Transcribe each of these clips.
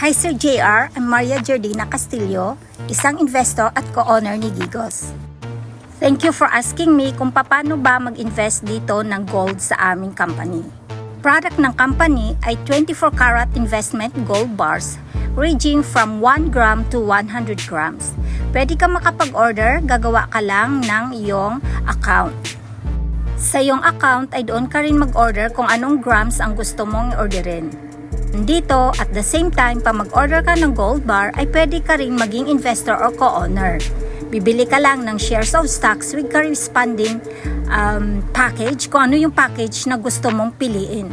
Hi Sir JR, I'm Maria Jordina Castillo, isang investor at co-owner ni Gigos. Thank you for asking me kung paano ba mag-invest dito ng gold sa aming company. Product ng company ay 24 karat investment gold bars ranging from 1 gram to 100 grams. Pwede ka makapag-order, gagawa ka lang ng iyong account. Sa iyong account ay doon ka rin mag-order kung anong grams ang gusto mong orderin. Dito, at the same time, pa mag-order ka ng gold bar, ay pwede ka rin maging investor or co-owner. Bibili ka lang ng shares of stocks with corresponding um, package, kung ano yung package na gusto mong piliin.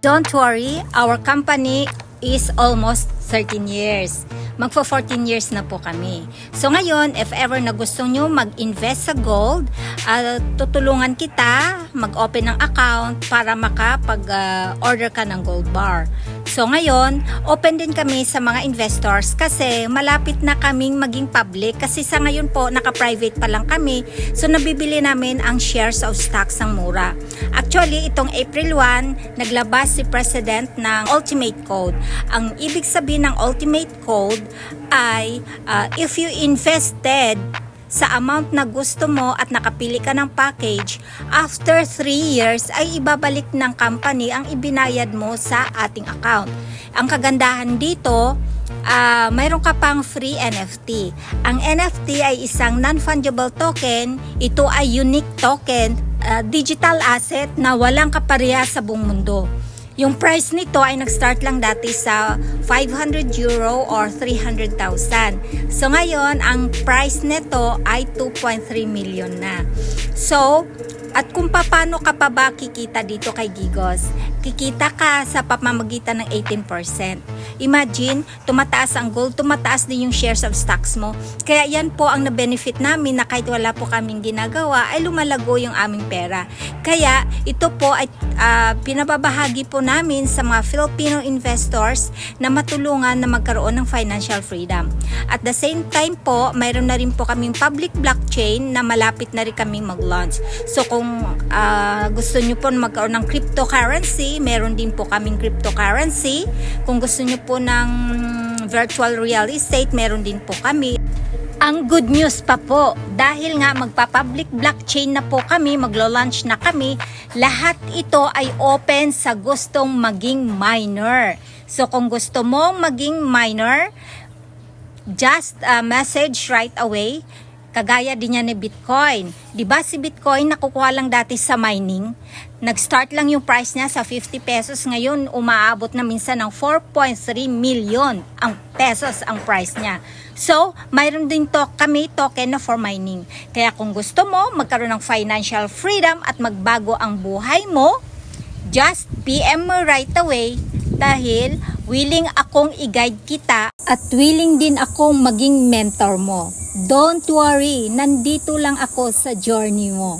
Don't worry, our company is almost 13 years. Magpo 14 years na po kami. So ngayon, if ever na gusto nyo mag-invest sa gold, ah, tutulungan kita mag-open ng account para makapag-order ka ng gold bar. So ngayon, open din kami sa mga investors kasi malapit na kaming maging public kasi sa ngayon po naka-private pa lang kami. So nabibili namin ang shares of stocks ng mura. Actually, itong April 1, naglabas si President ng Ultimate Code. Ang ibig sabihin ng Ultimate Code ay uh, if you invested sa amount na gusto mo at nakapili ka ng package, after 3 years ay ibabalik ng company ang ibinayad mo sa ating account. Ang kagandahan dito, ah mayroon ka pang free NFT. Ang NFT ay isang non-fungible token. Ito ay unique token, ah, digital asset na walang kapareha sa buong mundo. Yung price nito ay nag-start lang dati sa 500 euro or 300,000. So ngayon, ang price nito ay 2.3 million na. So, at kung paano ka pa ba kikita dito kay Gigos? Kikita ka sa pamamagitan ng 18%. Imagine, tumataas ang gold, tumataas din yung shares of stocks mo. Kaya yan po ang na-benefit namin na kahit wala po kaming ginagawa, ay lumalago yung aming pera. Kaya ito po ay ah, pinababahagi po namin sa mga Filipino investors na matulungan na magkaroon ng financial freedom. At the same time po, mayroon na rin po kaming public blockchain na malapit na rin kaming mag-launch. So kung ah, gusto nyo po magkaroon ng cryptocurrency, meron din po kaming cryptocurrency. Kung gusto nyo po ng virtual real estate, meron din po kami. Ang good news pa po, dahil nga magpa-public blockchain na po kami, maglo-launch na kami, lahat ito ay open sa gustong maging minor. So kung gusto mong maging minor, just a message right away. Kagaya din yan ni Bitcoin. 'Di ba si Bitcoin nakukuha lang dati sa mining? Nag-start lang yung price niya sa 50 pesos. Ngayon, umaabot na minsan ng 4.3 million ang pesos ang price niya. So, mayroon din to kami token na for mining. Kaya kung gusto mo magkaroon ng financial freedom at magbago ang buhay mo, just PM mo right away dahil willing akong i-guide kita at willing din akong maging mentor mo. Don't worry, nandito lang ako sa journey mo.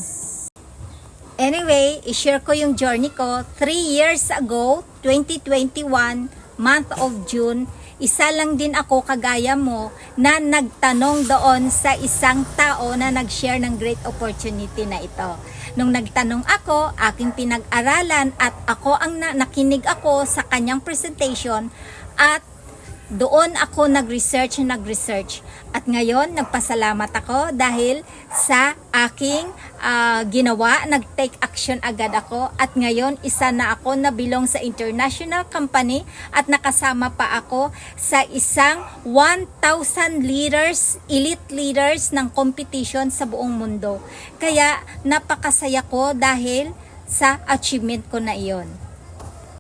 Anyway, i-share ko yung journey ko. 3 years ago, 2021, month of June, isa lang din ako kagaya mo na nagtanong doon sa isang tao na nag-share ng great opportunity na ito. Nung nagtanong ako, aking pinag-aralan at ako ang na- nakinig ako sa kanyang presentation at doon ako nag-research, nag-research. At ngayon, nagpasalamat ako dahil sa aking ah, ginawa, nag-take action agad ako. At ngayon, isa na ako na bilong sa international company at nakasama pa ako sa isang 1,000 leaders, elite leaders ng competition sa buong mundo. Kaya napakasaya ko dahil sa achievement ko na iyon.